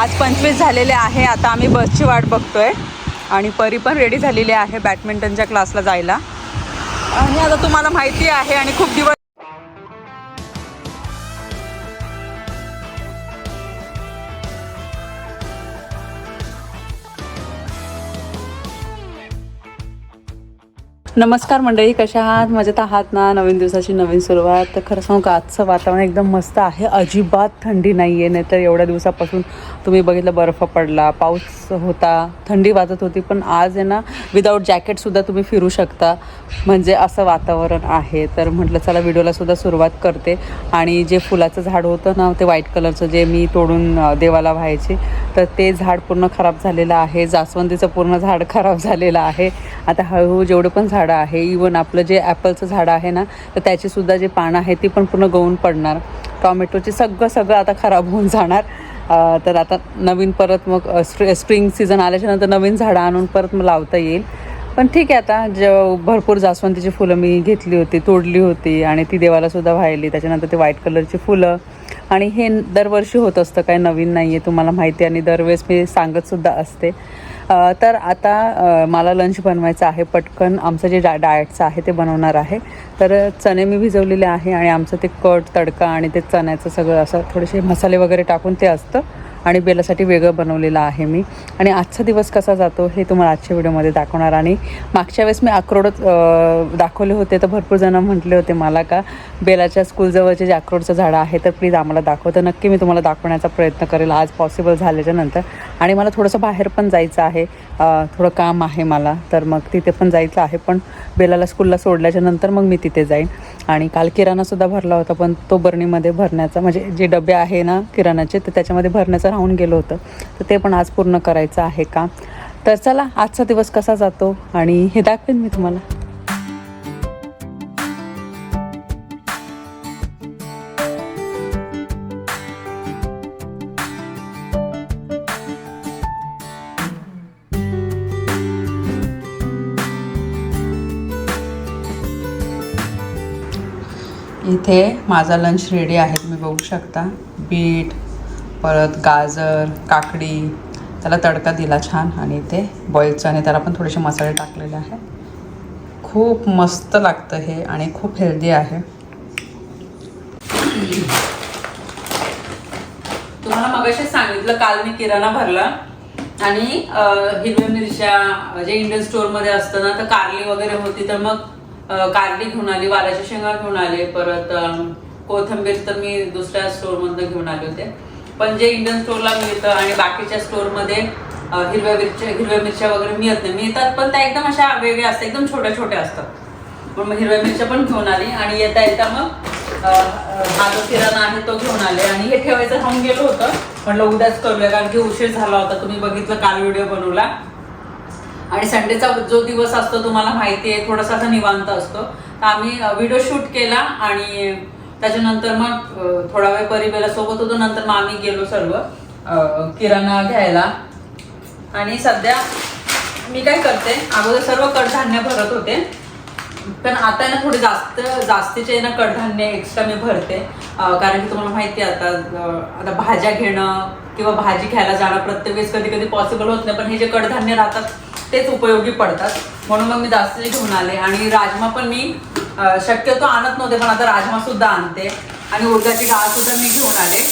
पाच पंचवीस झालेले आहे. आता आम्ही बसची वाट बघतोय. आणि परी पण रेडी झालेली आहे बॅडमिंटनच्या क्लासला जायला. आणि आता तुम्हाला माहिती आहे आणि खूप दिवस नमस्कार मंडळी कशा आहात? मजेत आहात ना? नवीन दिवसाची नवीन सुरुवात. तर खरं सांगू का आजचं वातावरण एकदम मस्त आहे. अजिबात थंडी नाही आहे नाहीतर एवढ्या दिवसापासून तुम्ही बघितलं बर्फ पडला पाऊस होता थंडी वाजत होती. पण आज आहे ना विदाऊट जॅकेटसुद्धा तुम्ही फिरू शकता. म्हणजे असं वातावरण आहे. तर म्हटलं चला व्हिडिओलासुद्धा सुरुवात करते. आणि जे फुलाचं झाड होतं ना ते व्हाईट कलरचं जे मी तोडून देवाला व्हायचे तर ते झाड पूर्ण खराब झालेलं आहे जास्वंदीचं पूर्ण झाड खराब झालेलं आहे. आता हळूहळू जेवढं पण झाडं आहे इवन आपलं जे ॲपलचं झाड आहे ना तर त्याचीसुद्धा जे पानं आहे ती पण पूर्ण गळून पडणार. टॉमॅटोचे सगळं सगळं आता खराब होऊन जाणार. तर आता नवीन परत मग स्प्रि स्प्रिंग सीझन आल्याच्यानंतर नवीन झाडं आणून परत मग लावता येईल. पण ठीक आहे आता ज भरपूर जास्वंदीची फुलं मी घेतली होती तोडली होती आणि ती देवालासुद्धा वाहिली त्याच्यानंतर ते व्हाईट कलरची फुलं आणि हे दरवर्षी होत असतं काय नवीन नाही आहे तुम्हाला माहिती आणि दरवेळेस मी सांगतसुद्धा असते. तर आता मला लंच बनवायचं आहे पटकन. आमचं जे डा डाएटचं आहे ते बनवणार आहे. तर चणे मी भिजवलेले आहे आणि आमचं ते कट तडका आणि ते चण्याचं सगळं असं थोडेसे मसाले वगैरे टाकून ते असतं. आणि बेलासाठी वेगळं बनवलेलं आहे मी. आणि आजचा दिवस कसा जातो हे तुम्हाला आजच्या व्हिडिओमध्ये दाखवणार आणि मागच्या वेळेस मी अक्रोडच दाखवले होते तर भरपूर जण म्हटले होते मला का बेलाच्या स्कूलजवळचे जे अक्रोडचं झाडं आहे तर प्लीज आम्हाला दाखव. तर नक्की मी तुम्हाला दाखवण्याचा प्रयत्न करेल आज पॉसिबल झाल्याच्यानंतर. आणि मला थोडंसं बाहेर पण जायचं आहे. थोडं काम आहे मला तर मग तिथे पण जायचं आहे. पण बेलाला स्कूलला सोडल्याच्या नंतर मग मी तिथे जाईन. आणि काल किराणासुद्धा भरला होता पण तो बरणीमध्ये भरण्याचा म्हणजे जे डबे आहे ना किराणाचे तर त्याच्यामध्ये भरण्याचं राहून गेलं होतं. तर ते पण आज पूर्ण करायचं आहे का? तर चला आजचा दिवस कसा जातो? आणि हे दाखवेन मी तुम्हाला. इथे माझा लंच रेडी आहे तुम्ही बघू शकता. बीट परत गाजर काकडी त्याला तडका दिला छान आणि इथे बॉईलचं आणि त्याला पण थोडेसे मसाले टाकलेले आहे. खूप मस्त लागतं हे आणि खूप हेल्दी आहे. तुम्हाला मगाशी सांगितलं काल मी किराणा भरला आणि हिरव्या मिरच्या जे इंडियन स्टोअरमध्ये असतं ना तर कारली वगैरे होती तर मग कारली घेऊन आली वालाच्या शेंगा घेऊन आले परत कोथंबीर कोथिंबीर तर मी दुसऱ्या स्टोअरमधनं घेऊन आले होते. पण जे इंडियन स्टोअरला मिळतं आणि बाकीच्या स्टोअरमध्ये हिरव्या मिरच्या हिरव्या मिरच्या वगैरे मिळत नाही. मिळतात पण त्या एकदम अशा वेगळ्या असतात एकदम छोट्या छोट्या असतात. पण मग हिरव्या मिरच्या पण घेऊन आली आणि येता येता मग हा जो किराणा आहे तो घेऊन आले. आणि हे ठेवायचं राहून गेलो होतं. म्हटलं उद्याच करूया कारण की उशीर झाला होता. तुम्ही बघितलं काल व्हिडिओ बनवला. आणि संडेचा जो दिवस असतो तुम्हाला माहिती आहे थोडासा असा निवांत असतो. तर आम्ही व्हिडिओ शूट केला आणि त्याच्यानंतर मग थोडा वेळ परिवेला सोबत होतो नंतर मग आम्ही गेलो सर्व किराणा घ्यायला. आणि सध्या मी काय करते अगोदर सर्व कडधान्य भरत होते. पण आता ना थोडे जास्त जास्तीचे ना कडधान्य एक्स्ट्रा मी भरते. कारण की तुम्हाला माहिती आहे आता आता भाज्या घेणं किंवा भाजी खायला जाणं प्रत्येक वेळेस कधी कधी पॉसिबल होत नाही. पण हे जे कडधान्य राहतात तेच उपयोगी पडतात. म्हणून मग मी जास्तीचे घेऊन आले. आणि राजमा पण मी शक्यतो आणत नव्हते पण आता राजमा सुद्धा आणते. आणि उडदाची डाळ सुद्धा मी घेऊन आले.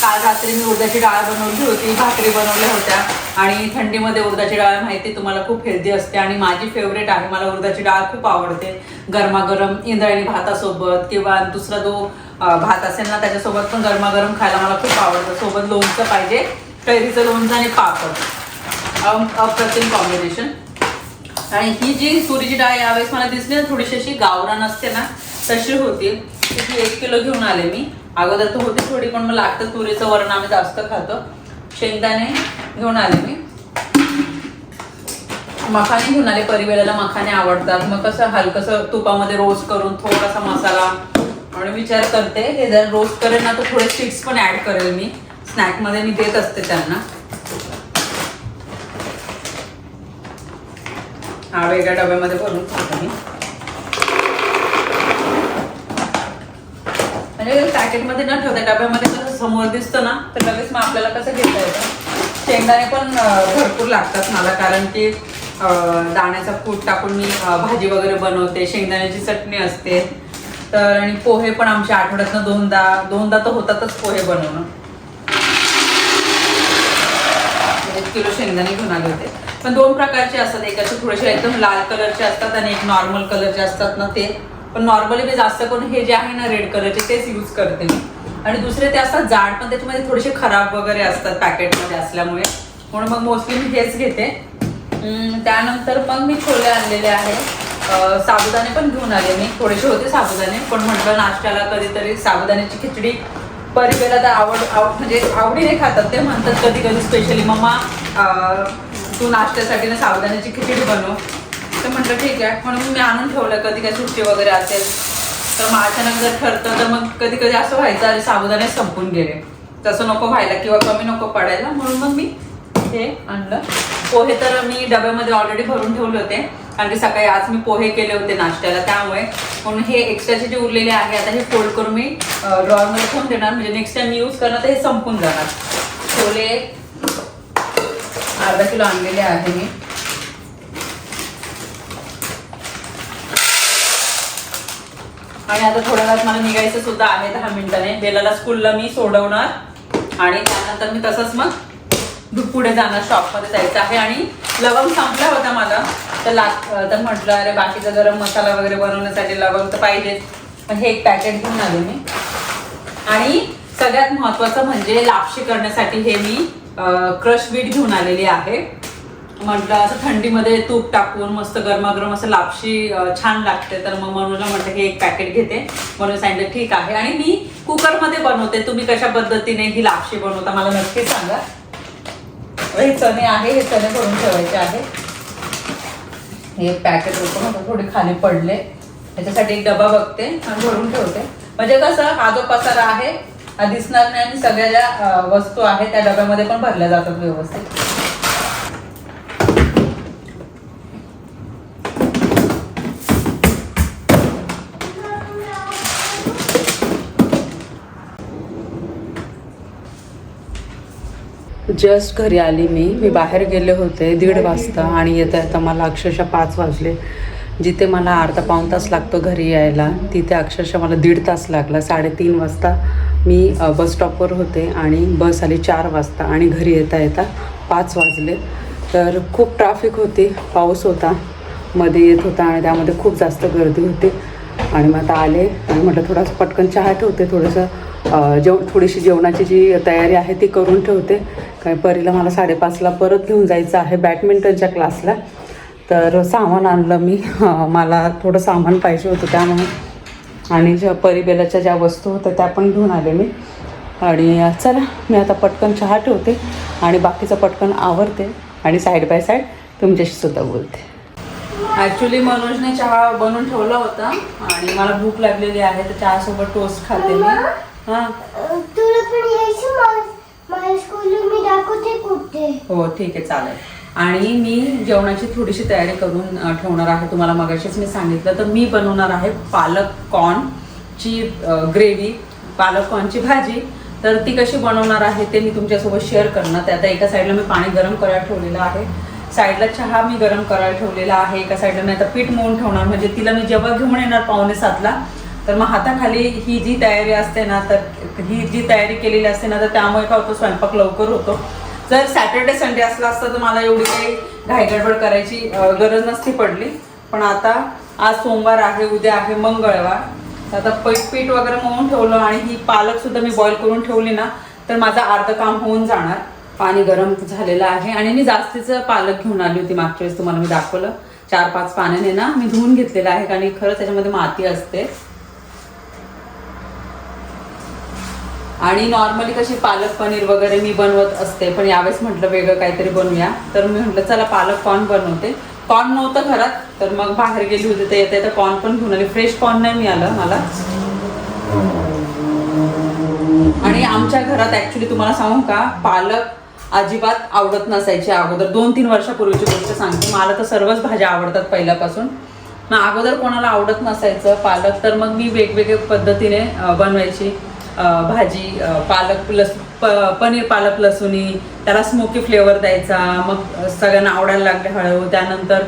काल रात्री मी उडदाची डाळ बनवली होती भाकरी बनवल्या होत्या. आणि थंडीमध्ये उडदाची डाळ माहिती तुम्हाला खूप हेल्दी असते. आणि माझी फेवरेट आहे. मला उडदाची डाळ खूप आवडते. गरमागरम इंद्रायणी भातासोबत किंवा दुसरा जो भात असेल ना त्याच्यासोबत पण गरमागरम खायला मला खूप आवडतं. सोबत लोणचं पाहिजे कैरीचं लोणचं आणि पापड. अप्रतिम कॉम्बिनेशन आणि ही जी तुरीची डाळ यावेळेस मला दिसली ना थोडीशी अशी गावरान असते ना तशी होती. ती एक किलो घेऊन आले मी. अगोदर तर होती थोडी पण मग लागतं तुरीचं वरण आम्ही जास्त खातो. शेंगदाणे घेऊन आले मी. मखाने घेऊन आले परिवेळाला मखाने आवडतात. मग कसं हलकसं तुपामध्ये रोस्ट करून थोडासा मसाला म्हणून विचार करते. हे जर रोस्ट करेल ना तर थोडे स्टिक्स पण ऍड करेल मी. स्नॅकमध्ये मी देत असते त्यांना. हा वेगळ्या डब्यामध्ये भरून ठेवतो मी. म्हणजे पॅकेटमध्ये न ठेवता डब्यामध्ये कसं समोर दिसतं ना तर लगेच मग आपल्याला कसं घेता येतं? शेंगदाणे पण भरपूर लागतात मला कारण की दाण्याचा कूट टाकून मी भाजी वगैरे बनवते. शेंगदाण्याची चटणी असते. तर आणि पोहे पण आमच्या आठवड्यातनं दोनदा दोनदा तर होतातच पोहे बनवणं. म्हणजे एक किलो शेंगदाणे घेऊन आले होते. पण दोन प्रकारचे असतात एक असे थोडेसे एकदम लाल कलरचे असतात आणि एक नॉर्मल कलरचे असतात ना ते. पण नॉर्मली मी जास्त करून हे जे आहे ना रेड कलरचे तेच यूज करते मी. आणि दुसरे ते असतात जाड पण त्याच्यामध्ये थोडेसे खराब वगैरे असतात पॅकेटमध्ये असल्यामुळे. म्हणून मग मोस्टली मी हेच घेते. त्यानंतर मग मी छोले आणलेले आहे. साबुदाणे पण घेऊन आले मी. थोडेसे होते साबुदाणे पण म्हटलं नाश्त्याला कधीतरी साबुदाण्याची खिचडी. परिवेला तर आवड आव म्हणजे आवडीने खातात ते म्हणतात कधी कधी स्पेशली मम्मा तू नाश्त्यासाठी ना साबुदाण्याची खिचडी बनव. तर म्हटलं ठीक आहे. म्हणून मी आणून ठेवलं कधी काही सुट्टी वगैरे असेल तर मग अचानक जर ठरतं तर मग कधी कधी असं व्हायचं अरे साबुदाणे संपून गेले. तसं नको व्हायला किंवा कमी नको पडायला. म्हणून मग मी हे आणलं. पोहे तर मी डब्यामध्ये ऑलरेडी भरून ठेवले होते. कारण की सकाळी आज मी पोहे केले होते नाश्त्याला त्यामुळे म्हणून हे एक्स्ट्राचे जे उरलेले आहे आता हे फोल्ड करून मी ड्रॉवरमध्ये ठेवून देणार. म्हणजे नेक्स्ट टाइम यूज करणार तर हे संपून जाणार. छोले अर्धा किलो आणलेले आहे मी. आणि आता थोड्या वेळात मला निघायचं सुद्धा आहे दहा मिनिटाने. बेलाला स्कूलला मी सोडवणार. आणि त्यानंतर मी तसंच मग पुढे जाणार शॉपमध्ये जायचं आहे. आणि लवंग संपला होता मला. तर लाग तर म्हटलं अरे बाकीचा गरम मसाला वगैरे बनवण्यासाठी लवंग तर पाहिजेच. हे एक पॅकेट घेऊन आले मी. आणि सगळ्यात महत्वाचं म्हणजे लापशी करण्यासाठी हे मी क्रश बीट घेऊन आलेली आहे. म्हटलं असं थंडीमध्ये तूप टाकून मस्त गरमागरम असं लापशी छान लागते. तर मग मनोजला म्हटलं की एक पॅकेट घेते. म्हणून सांगितलं ठीक आहे. आणि मी कुकरमध्ये बनवते. तुम्ही कशा पद्धतीने ही लापशी बनवता मला नक्की सांगा. हे चणे आहे हे चणे करून ठेवायचे आहे. हे पॅकेट होतं ना थोडे खाली पडले. त्याच्यासाठी एक डबा बघते आणि भरून ठेवते. म्हणजे कसं हा जो पसारा आहे हा दिसणार नाही आणि सगळ्या ज्या वस्तू आहेत त्या डब्यामध्ये पण भरल्या जातात व्यवस्थित. जस्ट घरी आली मी. मी बाहेर गेले होते दीड वाजता आणि येता येता मला अक्षरशः पाच वाजले. जिथे मला अर्धा पाऊण तास लागतो घरी यायला तिथे अक्षरशः मला दीड तास लागला. साडेतीन वाजता मी बस स्टॉपवर होते आणि बस आली चार वाजता आणि घरी येता येता पाच वाजले. तर खूप ट्रॅफिक होती पाऊस होता मध्ये येत होता आणि त्यामध्ये खूप जास्त गर्दी होती. आणि मग आता आले आणि म्हटलं थोडासा पटकन चहा ठेवते थोडंसं जेव थोडीशी जेवणाची जी तयारी आहे ती करून ठेवते. काय परीला मला साडेपाचला परत घेऊन जायचं आहे बॅडमिंटनच्या क्लासला. तर सामान आणलं मी. मला थोडं सामान पाहिजे होतं त्यामुळे. आणि ज्या परिबेलाच्या ज्या वस्तू होत्या त्या पण घेऊन आले मी. आणि चला मी आता पटकन चहा ठेवते आणि बाकीचं पटकन आवरते आणि साईड बाय साईड तुमच्याशी सुद्धा बोलते. ॲक्च्युली मनोजने चहा बनवून ठेवला होता आणि मला भूक लागलेली आहे तर चहासोबत टोस्ट खाते मी. तुला पण यायचं मला स्कूलला मी दाखवते कुठे. हो ठीक आहे चालेल. आणि मी जेवणाची थोडीशी तयारी करून ठेवणार आहे. तुम्हाला मगाशीच मी सांगितलं तर मी बनवणार आहे पालक कॉर्नची ग्रेव्ही पालक कॉर्नची भाजी. तर ती कशी बनवणार आहे ते मी तुमच्यासोबत शेअर करणार. ते आता एका साईडला मी पाणी गरम करायला ठेवलेलं आहे. साईडला चहा मी गरम करायला ठेवलेला आहे. एका साईडला नाही तर पीठ मळून ठेवणार. म्हणजे तिला मी जेव्हा घेऊन येणार पावणे सातला तर मग हाताखाली ही जी तयारी असते ना तर ही जी तयारी केलेली असते ना तर त्यामुळे काय होतं स्वयंपाक लवकर होतो. जर सॅटर्डे संडे असला असतं तर मला एवढी काही घाईगडबड करायची गरज नसती पडली. पण आता आज सोमवार आहे उद्या आहे मंगळवार. तर आता पीठ वगैरे मळून ठेवलं आणि ही पालक सुद्धा मी बॉईल करून ठेवली ना तर माझं अर्ध काम होऊन जाणार. पाणी गरम झालेलं आहे आणि मी जास्तीचं पालक घेऊन आली होती मागच्या वेळेस तुम्हाला मी दाखवलं. चार पाच पाण्याने ना मी धुवून घेतलेलं आहे आणि खरंच त्याच्यामध्ये माती असते. आणि नॉर्मली कशी पालक पनीर वगैरे मी बनवत असते. पण यावेळेस म्हटलं वेगळं काहीतरी बनवूया. तर मी म्हटलं चला पालक कॉर्न बनवते. कॉर्न नव्हतं घरात तर मग बाहेर गेली होती तर येते तर कॉर्न पण घेऊन आली. फ्रेश कॉर्न नाही मिळालं मला. आणि आमच्या घरात ॲक्च्युली तुम्हाला सांगू का पालक अजिबात आवडत नसायचे अगोदर. दोन तीन वर्षापूर्वीची गोष्ट सांगते. मला तर सर्वच भाज्या आवडतात पहिल्यापासून. मग अगोदर कोणाला आवडत नसायचं पालक तर मग मी वेगवेगळ्या पद्धतीने बनवायची. भाजी पालक लस प पनीर पालक लसुणी त्याला स्मोकी फ्लेवर द्यायचा. मग सगळ्यांना आवडायला लागले हळूहळू त्यानंतर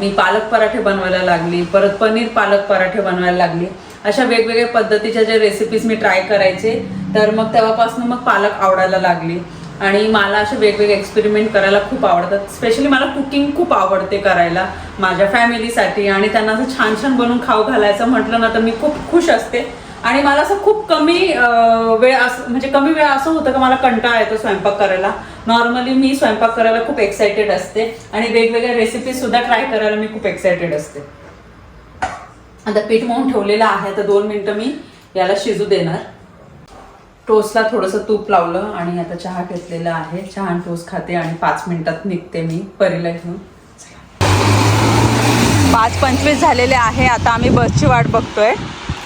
मी पालक पराठे बनवायला लागली. परत पनीर पालक पराठे बनवायला लागली. अशा वेगवेगळ्या पद्धतीच्या ज्या रेसिपीज मी ट्राय करायचे तर मग तेव्हापासून मग पालक आवडायला लागली. आणि मला असे वेगवेगळे एक्सपेरिमेंट करायला खूप आवडतात. स्पेशली मला कुकिंग खूप आवडते करायला माझ्या फॅमिलीसाठी आणि त्यांना असं छान छान बनवून खाऊ घालायचं म्हटलं ना तर मी खूप खुश असते. आणि मला असं खूप कमी वेळ असं म्हणजे कमी वेळ असं होतं का मला कंटाळा येतो स्वयंपाक करायला. नॉर्मली मी स्वयंपाक करायला खूप एक्सायटेड असते आणि वेगवेगळ्या रेसिपीज सुद्धा ट्राय करायला मी खूप एक्सायटेड असते. आता पीठ मळून ठेवलेलं आहे तर दोन मिनटं मी याला शिजू देणार. टोस्टला थोडंसं तूप लावलं आणि आता चहा घेतलेला आहे. छान टोस्ट खाते आणि पाच मिनिटात निघते मी परीला घेऊन. पाच पंचवीस झालेले आहे आता आम्ही बसची वाट बघतोय.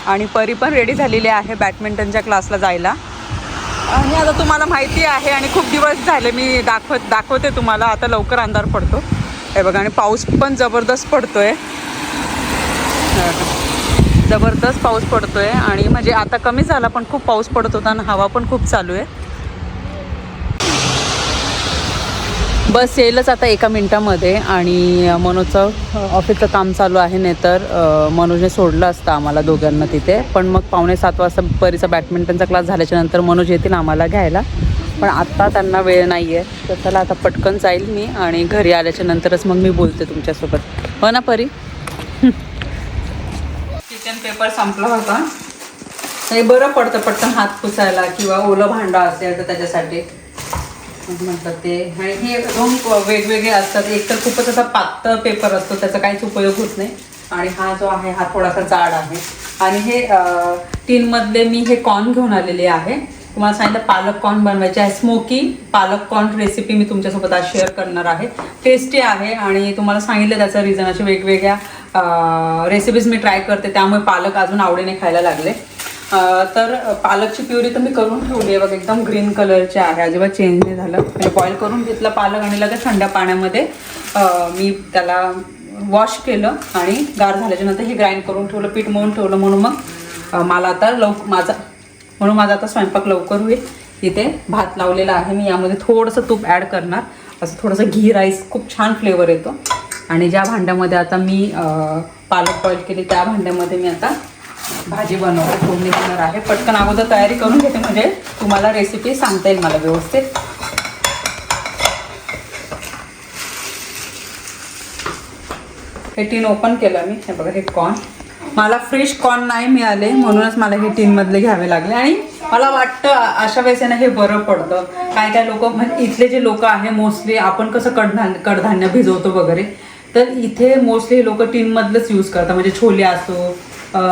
आणि परी पण रेडी झालेली आहे बॅडमिंटनच्या क्लासला जायला. आणि आता तुम्हाला माहिती आहे आणि खूप दिवस झाले मी दाखवत दाखवते तुम्हाला. आता लवकर अंधार पडतो. हे बघा आणि पाऊस पण जबरदस्त पडतो आहे जबरदस्त पाऊस पडतो आहे आणि म्हणजे आता कमी झाला पण खूप पाऊस पडत होता आणि हवा पण खूप चालू आहे. बस येईलच आता एका मिनटामध्ये आणि मनोजचं ऑफिसचं काम चालू आहे नाही तर मनोजने सोडलं असतं आम्हाला दोघांना तिथे. पण मग पावणे सात वाजता परीचा बॅडमिंटनचा क्लास झाल्याच्यानंतर मनोज येतील आम्हाला घ्यायला. पण आत्ता त्यांना वेळ नाही आहे तर चला आता पटकन जाईल मी आणि घरी आल्याच्या नंतरच मग मी बोलते तुमच्यासोबत. हो ना परी? किचन पेपर संपला होता. हे बरं पडतं पटकन हात पुसायला किंवा ओलं भांडं असेल तर त्याच्यासाठी. म्हटलं ते. आणि हे दोन वेगवेगळे असतात. एक तर खूपच असा पातळ पेपर असतो त्याचा काहीच उपयोग होत नाही. आणि हा जो आहे हा थोडासा जाड आहे. आणि हे टीनमधले मी हे कॉर्न घेऊन आलेले आहे. तुम्हाला सांगितलं पालक कॉर्न बनवायचे आहे. स्मोकी पालक कॉर्न रेसिपी मी तुमच्यासोबत आज शेअर करणार आहे. टेस्टी आहे आणि तुम्हाला सांगितलं त्याचं रिझन असे वेगवेगळ्या रेसिपीज मी ट्राय करते. त्यामुळे पालक अजून आवडीने खायला लागले. तर पालकची प्युरी तर मी करून ठेवली आहे बघ एकदम ग्रीन कलरची आहे. अजिबात चेंज नाही झालं. म्हणजे बॉईल करून घेतलं पालक आणि लगेच थंड पाण्यामध्ये मी त्याला वॉश केलं आणि गार झाल्याच्यानंतर हे ग्राइंड करून ठेवलं पीठ मळून ठेवलं. म्हणून मग मला आता लव माझा म्हणून माझा आता स्वयंपाक लवकर होईल. इथे भात लावलेला आहे. मी यामध्ये थोडंसं तूप ॲड करणार. असं थोडंसं घी राईस खूप छान फ्लेवर येतो. आणि ज्या भांड्यामध्ये आता मी पालक बॉईल केली त्या भांड्यामध्ये मी आता भाजी बनवते फोडणी देणार आहे. पटकन अगोदर तयारी करून घेते म्हणजे तुम्हाला रेसिपी सांगता येईल मला व्यवस्थित. हे टीन ओपन केलं मी. हे बघा हे कॉर्न मला फ्रेश कॉर्न नाही मिळाले म्हणूनच मला हे टीनमधले घ्यावे लागले. आणि मला वाटतं अशा वेळेस आहे ना हे बरं पडतं. काय काय लोक म्हणजे इथले जे लोक आहे मोस्टली आपण कसं कडधान्य कडधान्य भिजवतो वगैरे तर इथे मोस्टली लोक टीनमधलंच यूज करतात. म्हणजे छोले असो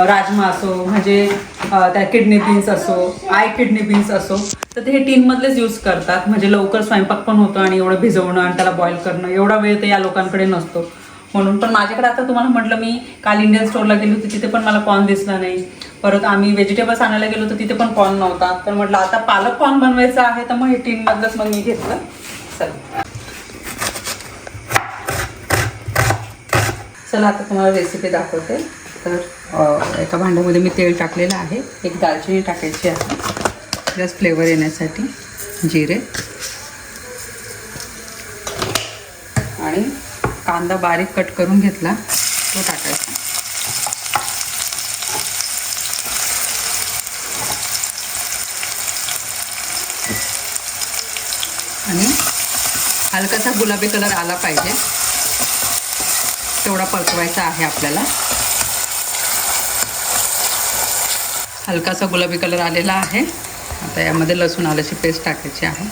राजमा असो म्हणजे त्या किडनी बीन्स असो आय किडनी बीन्स असो तर ते हे टीनमधलेच यूज करतात. म्हणजे लवकर स्वयंपाक पण होतो आणि एवढं भिजवणं आणि त्याला बॉईल करणं एवढा वेळ तर या लोकांकडे नसतो. म्हणून पण माझ्याकडे आता तुम्हाला म्हटलं मी काल इंडियन स्टोअरला गेली होती तिथे पण मला कॉर्न दिसला नाही. परत आम्ही व्हेजिटेबल्स आणायला गेलो तर तिथे पण कॉर्न नव्हता. तर म्हटलं आता पालक कॉर्न बनवायचं आहे तर मग हे टीनमधलंच मग मी घेतलं. चला. चला आता तुम्हाला रेसिपी दाखवते. तर एका भांड्यामध्ये मी तेल टाकलेलं आहे. एक दालचिनी टाकायची आहे. प्लस फ्लेवर येण्यासाठी जिरे. आणि कांदा बारीक कट करून घेतला तो टाकायचा. आणि हलकासा गुलाबी कलर आला पाहिजे. तेवढा परतवायचा आहे आपल्याला. हलकासा गुलाबी कलर आलेला आहे. आता यामध्ये लसूण आल्याची पेस्ट टाकायची आहे.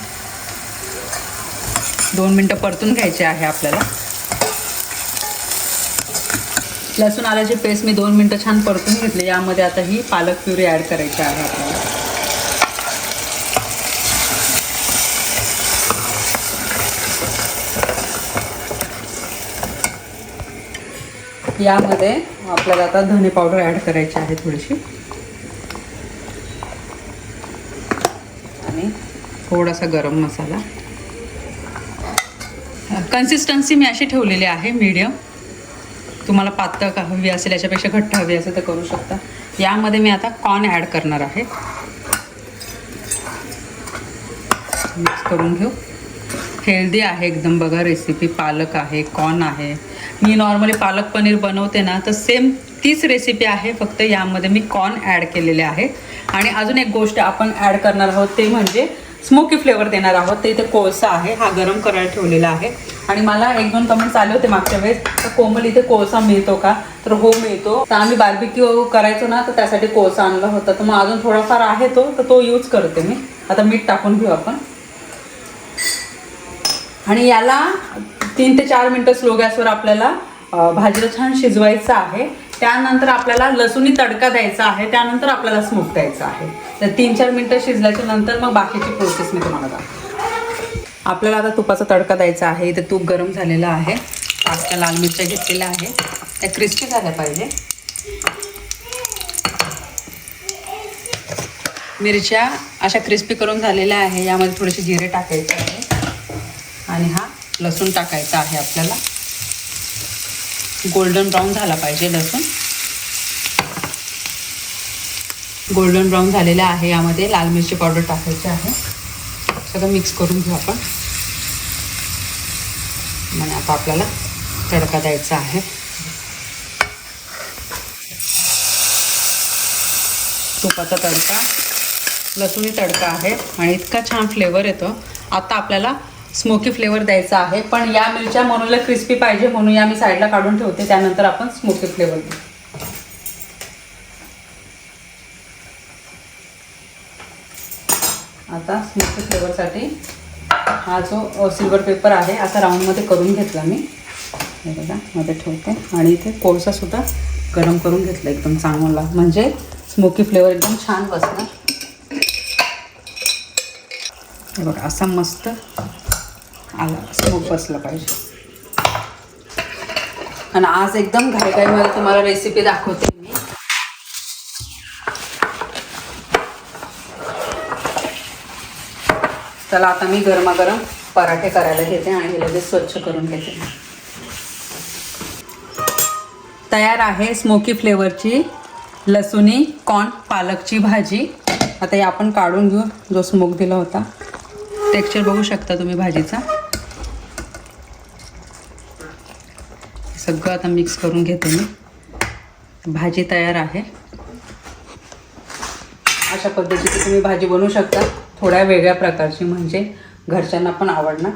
दोन मिनटं परतून घ्यायची आहे आपल्याला. लसूण आल्याची पेस्ट मी दोन मिनटं छान परतून घेतली. यामध्ये आता ही पालक प्युरी ॲड करायची आहे आपल्याला. यामध्ये आपल्याला आता धने पावडर ॲड करायची आहे थोडीशी आणि थोडासा गरम मसाला. कन्सिस्टन्सी मी अशी ठेवलेली आहे मीडियम तुम्हाला पातळ हवी असेल याच्यापेक्षा घट्ट हवी असेल तर करू शकता. यामध्ये मी आता कॉर्न ॲड करणार आहे. मिक्स करून घेऊ. हेल्दी आहे एकदम बघा रेसिपी पालक आहे कॉर्न आहे. मी नॉर्मली पालक पनीर बनवते ना तर सेम तीच रेसिपी आहे फक्त यामध्ये मी कॉर्न ॲड केलेले आहे. आणि अजून एक गोष्ट आपण ॲड करणार आहोत ते म्हणजे स्मोकी फ्लेवर देणार आहोत. तर इथे कोळसा आहे. हा गरम करायला ठेवलेला आहे. आणि मला एक दोन कमेंट्स आले होते मागच्या वेळेस. तर कोमल इथे कोळसा मिळतो का? तर हो मिळतो. तर आम्ही बार्बिक्यू करायचो ना तर त्यासाठी कोळसा आणला होता. तर मग अजून थोडाफार आहे तो तर तो यूज करते मी. आता मीठ टाकून घेऊ आपण. आणि याला तीन ते चार मिनटं स्लो गॅसवर आपल्याला भाजीला छान शिजवायचं आहे. त्यानंतर आपल्याला लसूणी तडका द्यायचा आहे त्यानंतर आपल्याला स्मोक द्यायचा आहे. तर तीन चार मिनटं शिजल्याच्या नंतर मग बाकीची प्रोसेस मी तुम्हाला दाखवते. आपल्याला आता तुपाचा तडका द्यायचा आहे इथे तूप गरम झालेलं आहे. पाच त्या लाल मिरच्या घेतलेल्या आहे. त्या क्रिस्पी झाल्या पाहिजे. मिरच्या अशा क्रिस्पी करून झालेल्या आहे यामध्ये थोडेसे जिरे टाकायचे आहे. आणि हा लसूण टाकायचा आहे आपल्याला. गोल्डन ब्राऊन झाला पाहिजे लसूण. गोल्डन ब्राऊन झालेला आहे यामध्ये लाल मिरची पावडर टाकायची आहे. सगळं मिक्स करून घेऊ आपण. म्हणजे आता आपल्याला तडका द्यायचा आहे. तुपाचा तडका लसूणी तडका आहे आणि इतका छान फ्लेवर येतो. आता आपल्याला स्मोकी फ्लेवर द्यायचा आहे. पण या मिरच्या मनूला क्रिस्पी पाहिजे म्हणून या मी साईडला काढून ठेवते. त्यानंतर आपण स्मोकी फ्लेवर देऊ. आता स्मोकी फ्लेवरसाठी हा जो सिल्वर पेपर आहे असा राऊंडमध्ये करून घेतला मी. हे बघा मध्ये ठेवते. आणि इथे कोळसासुद्धा गरम करून घेतला एकदम चांगला. म्हणजे स्मोकी फ्लेवर एकदम छान बसणार. हे बघा असा मस्त आला. स्मोक बसला पाहिजे. आणि आज एकदम घाईघाईमध्ये तुम्हाला रेसिपी दाखवते मी. चला आता मी गरमागरम पराठे करायला घेते आणि लगेच स्वच्छ करून घेते. तयार आहे स्मोकी फ्लेवरची लसुणी कॉर्न पालकची भाजी. आता हे आपण काढून घेऊ. जो स्मोक दिला होता. टेक्स्चर बघू शकता तुम्ही भाजीचा. सगळं आता मिक्स करून घेते मी. भाजी तयार आहे. अशा पद्धतीची तुम्ही भाजी बनवू शकता. थोड्या वेगळ्या प्रकारची म्हणजे घरच्यांना पण आवडणार.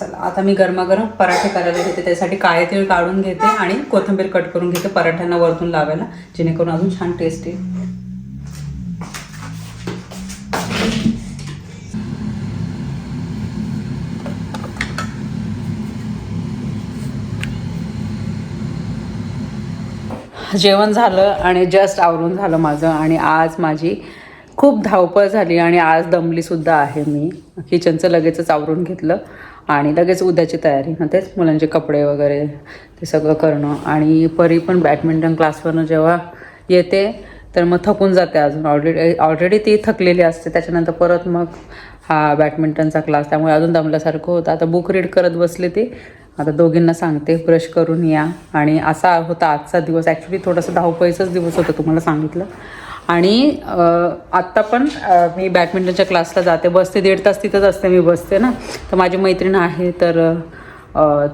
चला आता मी गरमागरम पराठे करायला घेते. त्यासाठी काळे तीळ काढून घेते आणि कोथिंबीर कट करून घेते पराठ्यांना वरतून लावायला जेणेकरून अजून छान टेस्ट येईल. जेवण झालं आणि जस्ट आवरून झालं माझं आणि आज माझी खूप धावपळ झाली आणि आज दमलीसुद्धा आहे मी. किचनचं लगेचच आवरून घेतलं आणि लगेच उद्याची तयारी. मग तेच मुलांचे कपडे वगैरे ते सगळं करणं आणि परी पण बॅडमिंटन क्लासवरनं जेव्हा येते तर मग थकून जाते अजून. ऑलरेडी ऑलरेडी ती थकलेली असते. त्याच्यानंतर परत मग हा बॅडमिंटनचा क्लास त्यामुळे अजून दमल्यासारखं होतं. आता बुक रीड करत बसले ती. आता दोघींना सांगते ब्रश करून या. आणि असा होता आजचा दिवस. ॲक्च्युली थोडासा धावपळीचाच दिवस होता तुम्हाला सांगितलं. आणि आत्ता पण मी बॅडमिंटनच्या क्लासला जाते. बसते दीड तास तिथंच असते मी बसते ना. तर माझी मैत्रीण आहे तर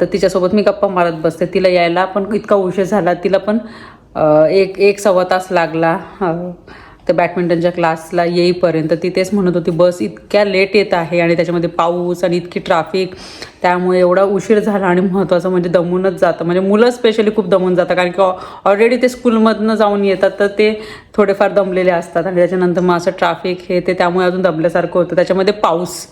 तर तिच्यासोबत मी गप्पा मारत बसते. तिला यायला पण इतका उशीर झाला. तिला पण एक एक सव्वा तास लागला. त्या बॅडमिंटनच्या क्लासला येईपर्यंत ती तेच म्हणत होती बस इतक्या लेट येत आहे आणि त्याच्यामध्ये पाऊस आणि इतकी ट्राफिक त्यामुळे एवढा उशीर झाला आणि महत्त्वाचं म्हणजे दमूनच जातं. म्हणजे मुलं स्पेशली खूप दमून जातात कारण की ऑलरेडी ते स्कूलमधनं जाऊन येतात तर ते थोडेफार दमलेले असतात आणि त्याच्यानंतर मग असं ट्राफिक हे ते त्यामुळे अजून दमल्यासारखं होतं. त्याच्यामध्ये पाऊस.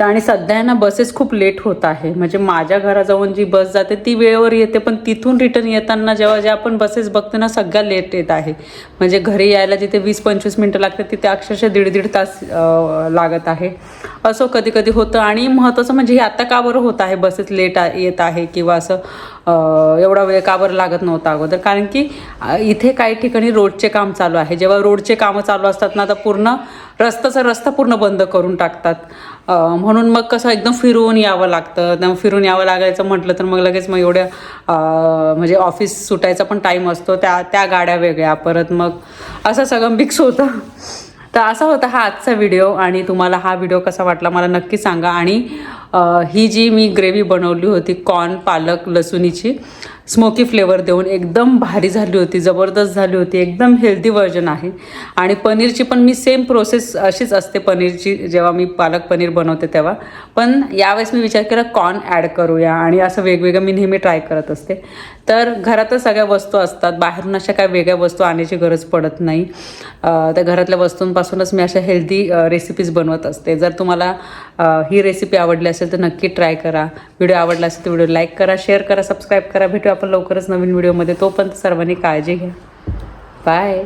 तर आणि सध्या ना बसेस खूप लेट होत आहे. म्हणजे माझ्या घराजवळ जी बस जाते ती वेळेवर येते पण तिथून रिटर्न येताना जेव्हा ज्या आपण बसेस बघते ना सगळ्या लेट येत आहे. म्हणजे घरी यायला जिथे वीस पंचवीस मिनटं लागतात तिथे अक्षरशः दीड दीड तास लागत आहे. असं कधी कधी होतं आणि महत्त्वाचं म्हणजे हे आता का बरं होत आहे? बसेस लेट येत आहे किंवा असं एवढा वेळ का बरं लागत नव्हता अगोदर? कारण की इथे काही ठिकाणी रोडचे काम चालू आहे. जेव्हा रोडचे कामं चालू असतात ना तर पूर्ण रस्ताचा रस्ता पूर्ण बंद करून टाकतात. म्हणून मग कसं एकदम फिरून यावं लागतं. फिरून यावं लागायचं म्हटलं तर मग लगेच मग एवढ्या म्हणजे ऑफिस सुटायचा पण टाईम असतो. त्या त्या गाड्या वेगळ्या. परत मग असं सगळं मिक्स होतं. तर असा होता हा आजचा व्हिडिओ आणि तुम्हाला हा व्हिडिओ कसा वाटला मला नक्की सांगा. आणि ही जी मी ग्रेव्ही बनवली होती कॉर्न पालक लसुणीची स्मोकी फ्लेवर देऊन एकदम भारी झाली होती जबरदस्त झाली होती एकदम हेल्दी व्हर्जन आहे. आणि पनीरची पण मी सेम प्रोसेस अशीच असते पनीरची जेव्हा मी पालक पनीर बनवते तेव्हा. पण यावेळेस मी विचार केला कॉर्न ॲड करूया आणि असं वेगवेगळं मी नेहमी ट्राय करत असते. तर घरातच सगळ्या वस्तू असतात बाहेरून अशा काय वेगळ्या वस्तू आणण्याची गरज पडत नाही. त्या घरातल्या वस्तूंपासूनच मी अशा हेल्दी रेसिपीज बनवत असते. जर तुम्हाला ही रेसिपी आवडली असेल तर नक्की ट्राय करा. व्हिडिओ आवडला असेल तर व्हिडिओ लाईक करा शेअर करा सबस्क्राईब करा. भेटू आपण लवकरच नवीन व्हिडिओमध्ये तोपर्यंत सर्वांनी काळजी घ्या. बाय